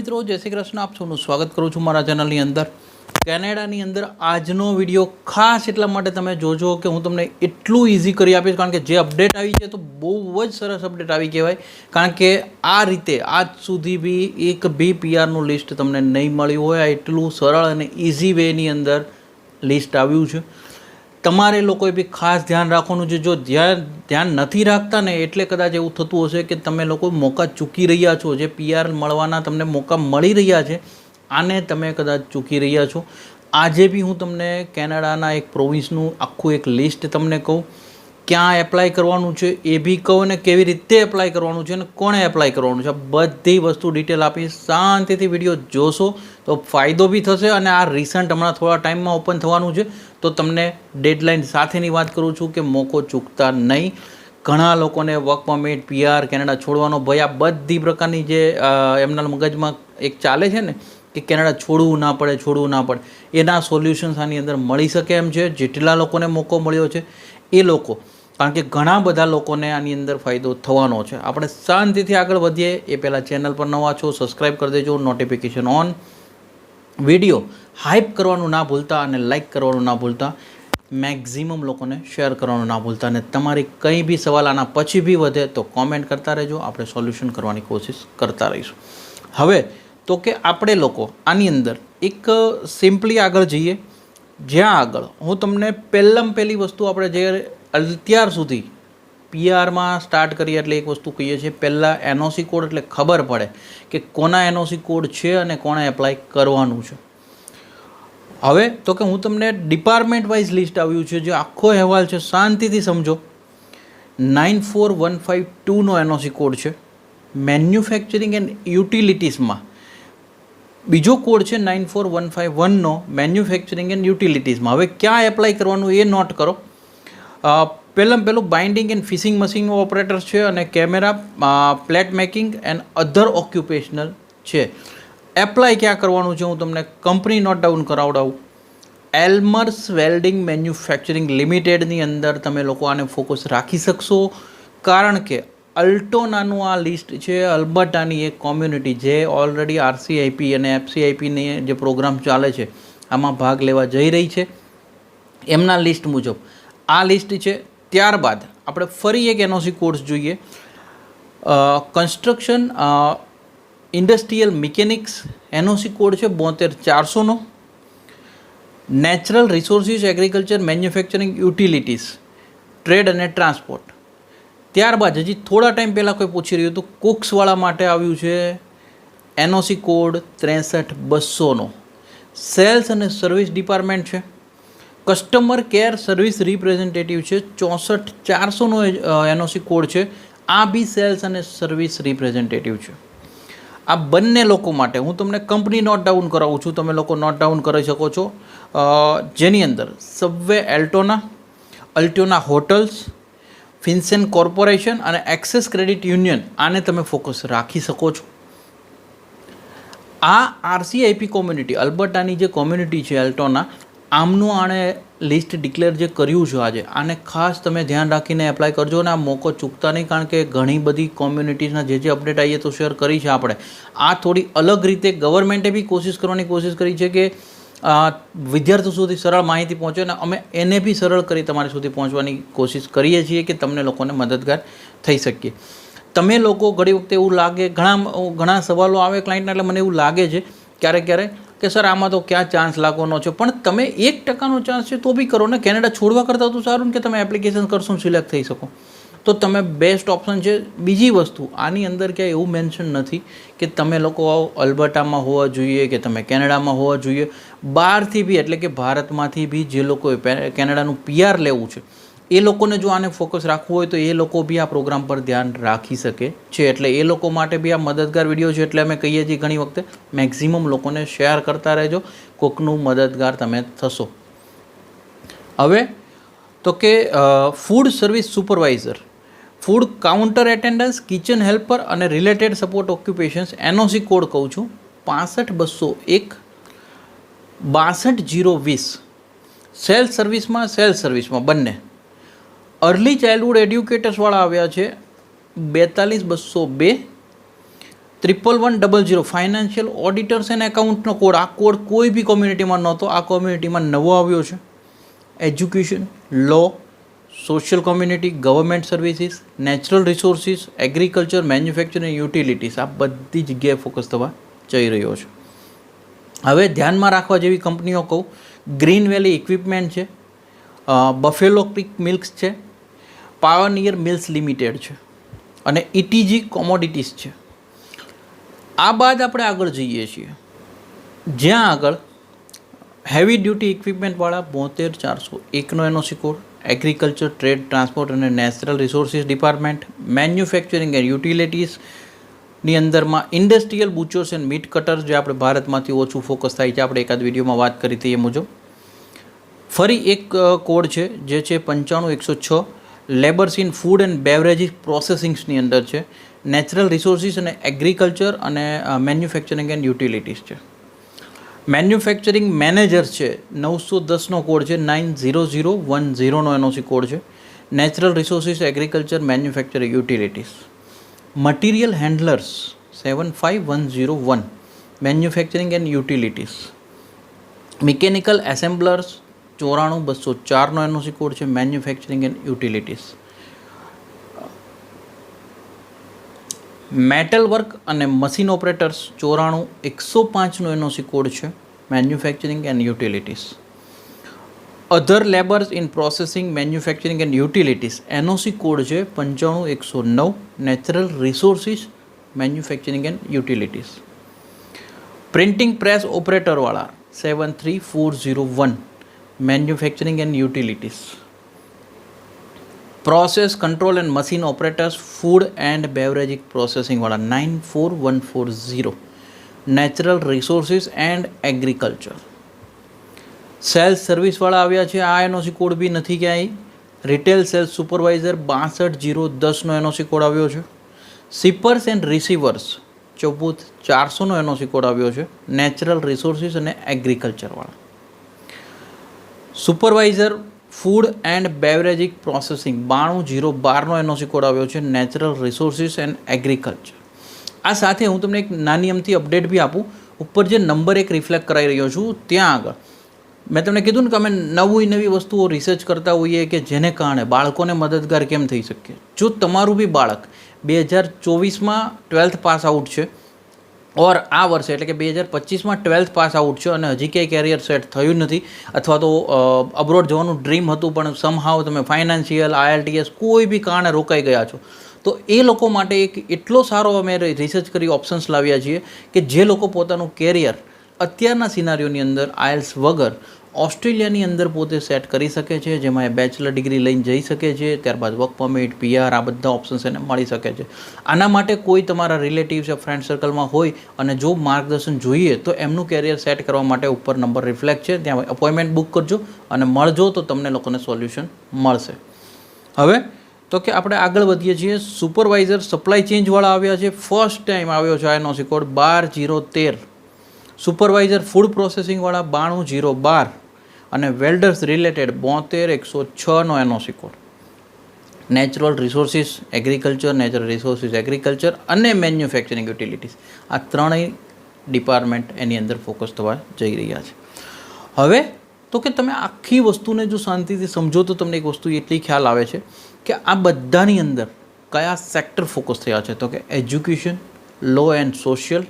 મિત્રો, જય શ્રી કૃષ્ણ. આપ સૌનું સ્વાગત કરું છું મારા ચેનલની અંદર. કેનેડાની અંદર આજનો વીડિયો ખાસ એટલા માટે તમે જોજો કે હું તમને એટલું ઇઝી કરી આપીશ, કારણ કે જે અપડેટ આવી છે તો બહુ જ સરસ અપડેટ આવી કહેવાય. કારણ કે આ રીતે આજ સુધી બી એક બી પીઆરનું લિસ્ટ તમને નહીં મળ્યું હોય, આ એટલું સરળ અને ઇઝી વેની અંદર લિસ્ટ આવ્યું છે. તમારે લોકોએ બી ખાસ ધ્યાન રાખવાનું છે. જો ધ્યાન ધ્યાન નથી રાખતા ને એટલે કદાચ એવું થતું હશે કે તમે લોકો મોકા ચૂકી રહ્યા છો. જે પીઆર મળવાના તમને મોકા મળી રહ્યા છે, આને તમે કદાચ ચૂકી રહ્યા છો. આજે બી હું તમને કેનેડાના એક પ્રોવિન્સનું આખું એક લિસ્ટ તમને કહું. ક્યાં એપ્લાય કરવાનું છે એ બી કહું ને કેવી રીતે એપ્લાય કરવાનું છે અને કોણે એપ્લાય કરવાનું છે. બધી વસ્તુ ડિટેલ આપી. શાંતિથી વીડિયો જોશો. તો ફાયદો બી થશે અને આ રિસન્ટ હમણાં થોડા ટાઈમમાં ઓપન થવાનું છે. તો તમને ડેડલાઇન સાથેની વાત કરું છું કે મોકો ચૂકતા નહીં. ઘણા લોકોને વર્ક પરમિટ પીઆર કેનેડા છોડવાનો ભય, આ બધી પ્રકારની જે એમના મગજમાં એક ચાલે છે ને, કે કેનેડા છોડવું ના પડે, છોડવું ના પડે. એના સોલ્યુશન્સ આની અંદર મળી શકે એમ છે. જેટલા લોકોને મોકો મળ્યો છે, એ લોકો, કારણ કે ઘણા બધા લોકોને આની અંદર ફાયદો થવાનો છે. આપણે શાંતિથી આગળ વધીએ. એ પહેલાં ચેનલ પર નવા છો સબસ્ક્રાઈબ કરી દેજો નોટિફિકેશન ઓન વીડિયો હાઇપ કરવાનું ના ભૂલતા અને લાઇક કરવાનું ના ભૂલતા મેક્ઝિમમ લોકોને શેર કરવાનું ના ભૂલતા અને તમારી કંઈ બી સવાલ આના પછી બી વધે તો કોમેન્ટ કરતા રહેજો, આપણે સોલ્યુશન કરવાની કોશિશ કરતા રહીશું. હવે, તો કે આપણે લોકો આની અંદર એક સિમ્પલી આગળ જઈએ, જ્યાં આગળ હું તમને પહેલાં પહેલી વસ્તુ આપણે જે અત્યાર સુધી પીઆરમાં સ્ટાર્ટ કરીએ એટલે એક વસ્તુ કહીએ છીએ, પહેલાં એનઓસી કોડ એટલે ખબર પડે કે કોના એનઓસી કોડ છે અને કોણે એપ્લાય કરવાનું છે. હવે તો કે હું તમને ડિપાર્ટમેન્ટ વાઇઝ લિસ્ટ આવ્યું છે, જે આખો અહેવાલ છે, શાંતિથી સમજો. નાઇન ફોર વન ફાઇવ ટુનો એનઓસી કોડ છે. મેન્યુફેક્ચરિંગ એન્ડ યુટિલિટીઝમાં બીજો કોડ છે નાઇન ફોર વન ફાઇવ વનનો મેન્યુફેક્ચરિંગ એન્ડ યુટિલિટીઝમાં હવે ક્યાં એપ્લાય કરવાનું એ નોટ કરો. પહેલાં પહેલું binding and fishing machine operator છે અને camera plate making and other occupational છે. એપ્લાય ક્યાં કરવાનું છે? હું તમને કંપની નોટ ડાઉન કરાવડાવું. એલ્મર્સ વેલ્ડિંગ મેન્યુફેક્ચરિંગ લિમિટેડની અંદર તમે લોકો આને ફોકસ રાખી શકશો. કારણ કે અલ્ટોનાનું આ લિસ્ટ છે. અલ્બર્ટાની એક કોમ્યુનિટી જે ઓલરેડી આરસીઆઈપી અને એફસીઆઈપીની જે પ્રોગ્રામ ચાલે છે, આમાં ભાગ લેવા જઈ રહી છે. એમના લિસ્ટ મુજબ આ લિસ્ટ છે ત્યારબાદ આપણે ફરી એક એનઓસી કોર્સ જોઈએ. Construction industrial mechanics NOC code છે બોતેર ચારસોનો. Natural resources agriculture manufacturing utilities trade અને ટ્રાન્સપોર્ટ ત્યારબાદ હજી થોડા ટાઈમ પહેલાં કોઈ પૂછી રહ્યું હતું, કુક્સવાળા માટે આવ્યું છે એનઓસી કોડ ત્રેસઠ બસોનો. સેલ્સ અને સર્વિસ ડિપાર્ટમેન્ટ છે. કસ્ટમર કેર સર્વિસ રિપ્રેઝેન્ટેટિવ છે, ચોસઠ ચારસોનો એનઓસી કોડ છે. આ બી સેલ્સ અને સર્વિસ રિપ્રેઝેન્ટેટિવ છે. આ બંને લોકો માટે હું તમને કંપની નોટ ડાઉન કરાવું છું. તમે લોકો નોટ ડાઉન કરી શકો છો. જેની અંદર Subway Altona, Altona hotels, Finsen corporation અને એક્સેસ ક્રેડિટ યુનિયન, આને તમે ફોકસ રાખી શકો છો. આ આરસીઆઈપી કોમ્યુનિટી અલ્બર્ટાની જે કોમ્યુનિટી છે એલ્ટોના આમનું આણે લિસ્ટ ડિક્લેર જે કર્યું છે આજે, આને ખાસ તમે ધ્યાન રાખીને એપ્લાય કરજો અને આ મોકો ચૂકતા નહીં, કારણ કે ઘણી બધી કોમ્યુનિટીઝના જે જે અપડેટ આવીએ તો શેર કરી છે આપણે. આ થોડી અલગ રીતે ગવર્મેન્ટે બી કોશિશ કરવાની કોશિશ કરી છે કે વિદ્યાર્થીઓ સુધી સરળ માહિતી પહોંચે અને અમે એને બી સરળ કરી તમારી સુધી પહોંચવાની કોશિશ કરીએ છીએ કે તમને લોકોને મદદગાર થઈ શકીએ. તમે લોકો ઘણી વખતે એવું લાગે, ઘણા ઘણા સવાલો આવે ક્લાયન્ટના એટલે મને એવું લાગે છે, ક્યારેક ક્યારેક કે સર, આમાં તો ક્યાં ચાન્સ લાગવાનો છે? પણ તમે એક ટકાનો ચાન્સ છે તો બી કરો ને કેનેડા છોડવા કરતાં તો સારું ને કે તમે એપ્લિકેશન કરશો સિલેક્ટ થઈ શકો. તો તમે બેસ્ટ ઓપ્શન છે. બીજી વસ્તુ, આની અંદર ક્યાંય એવું મેન્શન નથી કે તમે લોકો અલ્બર્ટામાં હોવા જોઈએ કે તમે કેનેડામાં હોવા જોઈએ. બહારથી બી, એટલે કે ભારતમાંથી બી જે લોકોએ કેનેડાનું પીઆર લેવું છે એ લોકોને જો આને ફોકસ રાખવું હોય તો એ લોકો બી આ પ્રોગ્રામ પર ધ્યાન રાખી શકે છે. એટલે એ લોકો માટે બી આ મદદગાર વીડિયો છે એટલે અમે કહીએ છીએ ઘણી વખતે મેક્ઝિમમ લોકોને શેર કરતા રહેજો. કોકનું મદદગાર તમે થશો. હવે, તો કે food service supervisor food counter attendance kitchen helper અને related support occupations NOC code કહું છું, પાસઠ બસો એક, બાસઠ જીરો વીસ. સેલ્સ સર્વિસમાં સેલ્સ સર્વિસમાં બંને. અર્લી ચાઇલ્ડહુડ એડ્યુકેટર્સવાળા આવ્યા છે. બેતાલીસ બસો બે. Triple one double zero financial auditors and એકાઉન્ટનો code આ કોડ કોઈ બી કોમ્યુનિટીમાં નહોતો. આ કોમ્યુનિટીમાં નવો આવ્યો છે. Education law social community government services natural resources agriculture manufacturing utilities આ બધી જગ્યાએ ફોકસ થવા જઈ રહ્યો છે. હવે ધ્યાનમાં રાખવા જેવી કંપનીઓ કહું. ગ્રીન વેલી ઇક્વિપમેન્ટ છે. બફેલો ક્રિક મિલ્ક્સ છે. પાવનિયર મિલ્સ લિમિટેડ છે અને ઇટીજી કોમોડિટીઝ છે. આ બાદ આપણે આગળ જઈએ છીએ. જ્યાં આગળ હેવી ડ્યુટી ઇક્વિપમેન્ટવાળા બોતેર ચારસો એકનો એનો સિકોડ એગ્રીકલ્ચર ટ્રેડ ટ્રાન્સપોર્ટ અને natural resources department manufacturing and યુટિલિટીઝની અંદરમાં industrial butchers and meat cutter જે આપણે ભારતમાંથી ઓછું ફોકસ થાય છે, આપણે એકાદ વિડીયોમાં વાત કરી હતી એ મુજબ. ફરી એક કોડ છે, જે છે પંચાણું એકસો છ labourers in food and beverages પ્રોસેસિંગ્સની અંદર છે. નેચરલ રિસોર્સિસ અને એગ્રીકલ્ચર અને મેન્યુફેક્ચરિંગ એન્ડ યુટિલિટીઝ છે. મેન્યુફેક્ચરિંગ મેનેજર છે નવસો દસનો કોડ છે, નાઇન ઝીરો ઝીરો વન ઝીરોનો એનઓસી કોડ છે. Natural resources, agriculture, manufacturing utilities material handlers seven five one zero one. Manufacturing and utilities mechanical assemblers ચોરાણું, બસો ચારનો એનઓસી કોડ છે manufacturing and utilities metal work અને machine operators ચોરાણું, એકસો પાંચનો એનઓસી કોડ છે manufacturing and utilities other labourers in processing manufacturing and utilities NOC code છે પંચાણું, એકસો નવ natural resources manufacturing and utilities printing press ઓપરેટરવાળા seven three four zero one manufacturing and utilities process control and machine operators food and beverage પ્રોસેસિંગવાળા nine four one four zero natural resources and agriculture sales સર્વિસવાળા આવ્યા છે આ NOC code બી નથી ક્યાંય retail sales supervisor બાસઠ zero દસનો NOC code આવ્યો છે સિપર્સ એન્ડ રિસીવર્સ ચૌદ ચારસોનો એનઓસી કોડ આવ્યો છે નેચરલ રિસોર્સિસ અને એગ્રીકલ્ચરવાળા supervisor, food and beverage processing, બાણું જીરો બારનો એનઓસી કોડ આવ્યો છે, નેચરલ રિસોર્સિસ એન્ડ એગ્રીકલ્ચર. આ સાથે હું તમને એક નાની અમથી અપડેટ બી આપું. ઉપર જે નંબર એક રિફ્લેક્ટ કરાવી રહ્યો છું, ત્યાં આગળ. મેં તમને કીધું ને કે અમે નવી નવી વસ્તુઓ રિસર્ચ કરતા હોઈએ કે જેને કારણે બાળકોને મદદગાર કેમ થઈ શકીએ જો તમારું બી બાળક બે હજાર ચોવીસમાં ટ્વેલ્થ પાસ આઉટ છે ઓર આ વર્ષે, એટલે કે બે હજાર પચીસમાં ટ્વેલ્થ પાસ આઉટ છો અને હજી ક્યાંય કેરિયર સેટ થયું નથી, અથવા તો અબ્રોડ જવાનું ડ્રીમ હતું, પણ સમહાવ તમે ફાઇનાન્શિયલ આઈએલટીએસ કોઈ બી કારણે રોકાઈ ગયા છો. તો એ લોકો માટે એક એટલો સારો અમે રિસર્ચ કરી ઓપ્શન્સ લાવ્યા છીએ કે જે લોકો પોતાનું કેરિયર અત્યારના સિનારીઓની અંદર આયલ્સ વગર ઓસ્ટ્રેલિયાની અંદર પોતે સેટ કરી શકે છે, જેમાં એ બેચલર ડિગ્રી લઈને જઈ શકે છે, ત્યારબાદ વર્ક પરમિટ પીઆર આ બધા ઓપ્શન્સ એને મળી શકે છે. આના માટે કોઈ તમારા રિલેટિવ્સ યા ફ્રેન્ડ સર્કલમાં હોય અને જો માર્ગદર્શન જોઈએ, તો એમનું કેરિયર સેટ કરવા માટે ઉપર નંબર રિફ્લેક્ટ છે, ત્યાં અપોઇન્ટમેન્ટ બુક કરજો અને મળજો તો તમને લોકોને સોલ્યુશન મળશે. હવે, તો કે આપણે આગળ વધીએ છીએ સુપરવાઇઝર સપ્લાય ચેન્જવાળા આવ્યા છે ફર્સ્ટ ટાઈમ આવ્યો છે આઈએનઓસી કોડ બાર જીરો તેર. સુપરવાઇઝર ફૂડ પ્રોસેસિંગવાળા બાણું જીરો બાર. અને વેલ્ડર્સ રિલેટેડ બોતેર, એકસો છનો NOC code natural resources agriculture natural resources agriculture અને મેન્યુફેક્ચરિંગ યુટિલિટીઝ આ ત્રણેય ડિપાર્ટમેન્ટ એની અંદર ફોકસ થવા જઈ રહ્યા છે. હવે, તો કે તમે આખી વસ્તુને જો શાંતિથી સમજો, તો તમને એક વસ્તુ એટલી ખ્યાલ આવે છે કે આ બધાની અંદર કયા સેક્ટર ફોકસ થયા છે? તો કે education law and social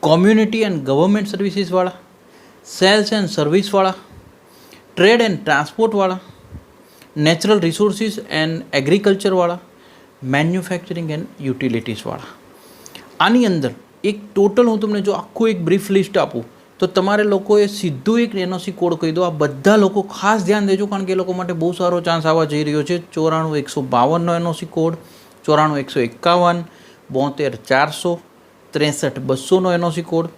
community and government સર્વિસીસવાળા sales and સર્વિસવાળા ટ્રેડ એન્ડ ટ્રાન્સપોર્ટવાળા નેચરલ રિસોર્સિસ એન્ડ એગ્રીકલ્ચરવાળા મેન્યુફેક્ચરિંગ એન્ડ યુટિલિટીસવાળા આની અંદર એક ટોટલ હું તમને જો આખું એક બ્રીફ લિસ્ટ આપું, તો તમારે લોકોએ સીધું એક એનઓસી કોડ કહી દો. આ બધા લોકો ખાસ ધ્યાન દેજો, કારણ કે એ લોકો માટે બહુ સારો ચાન્સ આવવા જઈ રહ્યો છે. ચોરાણું એકસો બાવનનો એનઓસી કોડ, ચોરાણું એકસો એકાવન, બોતેર ચારસો, ત્રેસઠ બસોનો એનઓસી કોડ,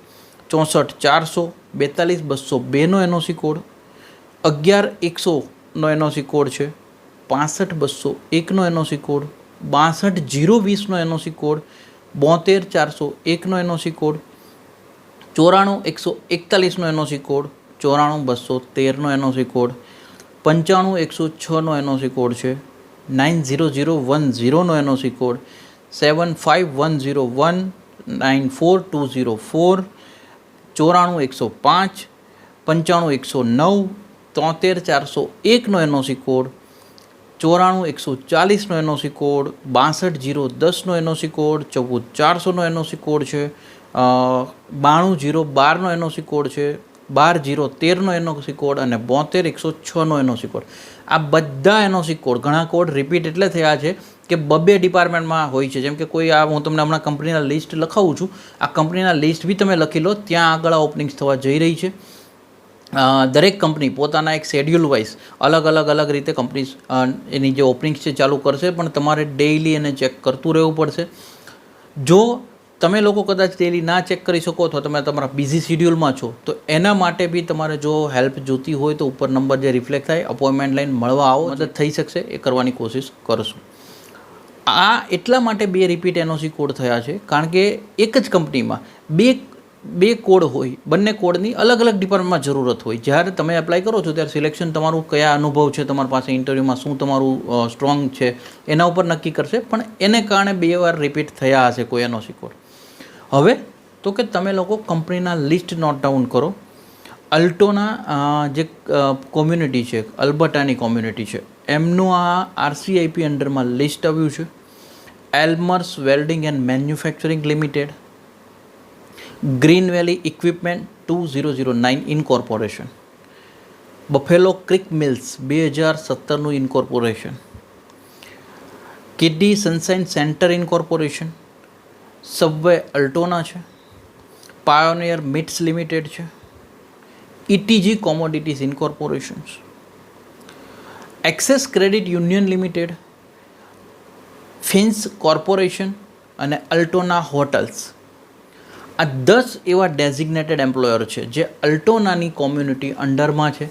ચોસઠ ચારસો, બેતાલીસ બસો બેનો એનઓસી કોડ અગિયાર એકસોનો એનઓસી કોડ છે, પાસઠ બસો એકનો એનઓસી કોડ, બાસઠ જીરો વીસનો એનઓસી કોડ, બોતેર ચારસો એકનો એનઓસી કોડ, ચોરાણું એકસો એકતાલીસનો એનઓસી કોડ, ચોરાણું બસો તેરનો એનઓસી કોડ, પંચાણું એકસો છનો એનઓસી કોડ છે, nine zero zero one ઝીરોનો NOC code, seven five one zero one, nine four two zero four, ચોરાણું એકસો પાંચ, પંચાણું એકસો નવ તોતેર ચારસો એકનો એનઓસી કોડ, ચોરાણું એકસો ચાલીસનો એનઓસી કોડ, બાસઠ જીરો દસનો એનઓસી કોડ, ચૌદ ચારસોનો એનઓસી કોડ છે બાણું જીરો બારનો એનઓસી કોડ છે, બાર જીરો તેરનો એનઓસી કોડ અને બોતેર એકસો છનો એનઓસી કોડ. આ બધા એનઓસી કોડ, ઘણા કોડ રિપીટ એટલે થયા છે કે બબે ડિપાર્ટમેન્ટમાં હોય છે. જેમ કે કોઈ આ હું તમને હમણાં કંપનીના લિસ્ટ લખાવું છું. આ કંપનીના લિસ્ટ બી તમે લખી લો, ત્યાં આગળ આ ઓપનિંગ્સ થવા જઈ રહી છે. દરેક કંપની પોતાના એક શેડ્યુલ વાઇઝ અલગ અલગ અલગ રીતે કંપની એની જે ઓપનિંગ્સ છે ચાલુ કરશે, પણ તમારે ડેઇલી એને ચેક કરતું રહેવું પડશે. જો તમે લોકો કદાચ ડેલી ના ચેક કરી શકો અથવા તમે તમારા બિઝી શિડ્યુલમાં છો, તો એના માટે બી તમારે જો હેલ્પ જોતી હોય તો ઉપર નંબર જે રિફ્લેક્ટ થાય અપોઇન્ટમેન્ટ લાઈન મળવા આવો, મદદ થઈ શકશે, એ કરવાની કોશિશ કરશું. આ એટલા માટે બે રિપીટ એનઓસી કોડ થયા છે, કારણ કે એક જ કંપનીમાં બે બે કોડ હોય, બંને કોડની અલગ અલગ ડિપાર્ટમેન્ટમાં જરૂરત હોય. જ્યારે તમે એપ્લાય કરો છો, ત્યારે સિલેક્શન તમારું કયા અનુભવ છે, તમારી પાસે ઇન્ટરવ્યૂમાં શું તમારું સ્ટ્રોંગ છે, એના ઉપર નક્કી કરશે. પણ એને કારણે બે વાર રિપીટ થયા હશે કોઈ એનઓસી કોડ. હવે, તો કે તમે લોકો કંપનીના લિસ્ટ નોટ ડાઉન કરો. અલ્ટોના જે કોમ્યુનિટી છે અલ્બર્ટાની કોમ્યુનિટી છે, એમનું આ આરસીઆઈપી અંડરમાં લિસ્ટ આવ્યું છે. Elmers Welding and Manufacturing Limited Green Valley Equipment two zero zero nine Incorporation Buffalo Creek Mills બે હજાર સત્તરનું Incorporation Kidney Sunshine Centre Incorporation Subway Altona છે. પાયોનિયર મિટ્સ લિમિટેડ છે. ETG commodities incorporations access credit union limited Fins corporation અને Altona hotels આ દસ એવા designated employer છે જે અલ્ટોનાની કોમ્યુનિટી અંડરમાં છે.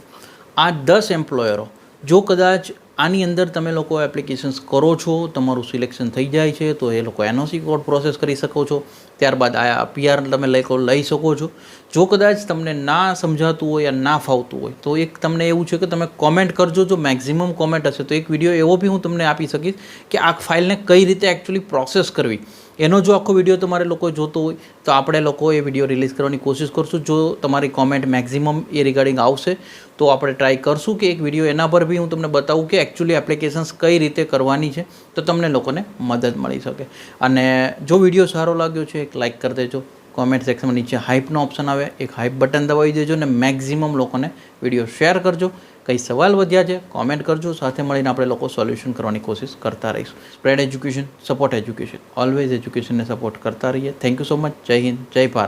આ દસ એમ્પ્લોયરો જો કદાચ આની અંદર તમે લોકો એપ્લિકેશન્સ કરો છો, તમારું સિલેક્શન થઈ જાય છે, તો એ લોકો એનઓસી કોડ પ્રોસેસ કરી શકો છો. ત્યારબાદ આ પીઆર તમે લઈ લઈ શકો છો. જો કદાચ તમને ના સમજાતું હોય યા ના ફાવતું હોય, તો એક તમને એવું છે કે તમે કોમેન્ટ કરજો. જો મેક્ઝિમમ કોમેન્ટ હશે, તો એક વીડિયો એવો બી હું તમને આપી શકીશ કે આ ફાઇલને કઈ રીતે એકચ્યુઅલી પ્રોસેસ કરવી. એનો જો આખો વીડિયો તમારે લોકો જોતો હોય, તો આપણે લોકો એ વીડિયો રિલીઝ કરવાની કોશિશ કરશું. જો તમારી કોમેન્ટ મેક્ઝિમમ એ રિગાર્ડિંગ આવશે, તો આપણે ટ્રાય કરશું કે એક વીડિયો એના પર બી હું તમને બતાવું કે એકચ્યુઅલી એપ્લિકેશન્સ કઈ રીતે કરવાની છે, તો તમને લોકોને મદદ મળી શકે. અને જો વીડિયો સારો લાગ્યો છે, એક લાઇક કરી દેજો. કોમેન્ટ સેક્શનમાં નીચે હાઇપનો ઓપ્શન આવે, એક હાઇપ બટન દબાવી દેજો અને મેક્ઝિમમ લોકોને વીડિયો શેર કરજો. કંઈ સવાલ વધ્યા છે કોમેન્ટ કરજો. સાથે મળીને આપણે લોકો સોલ્યુશન કરવાની કોશિશ કરતા રહીશું. Spread education support education always એજ્યુકેશનને support કરતા રહીએ. થેન્ક યુ સો મચ જય હિન્દ, જય ભારત.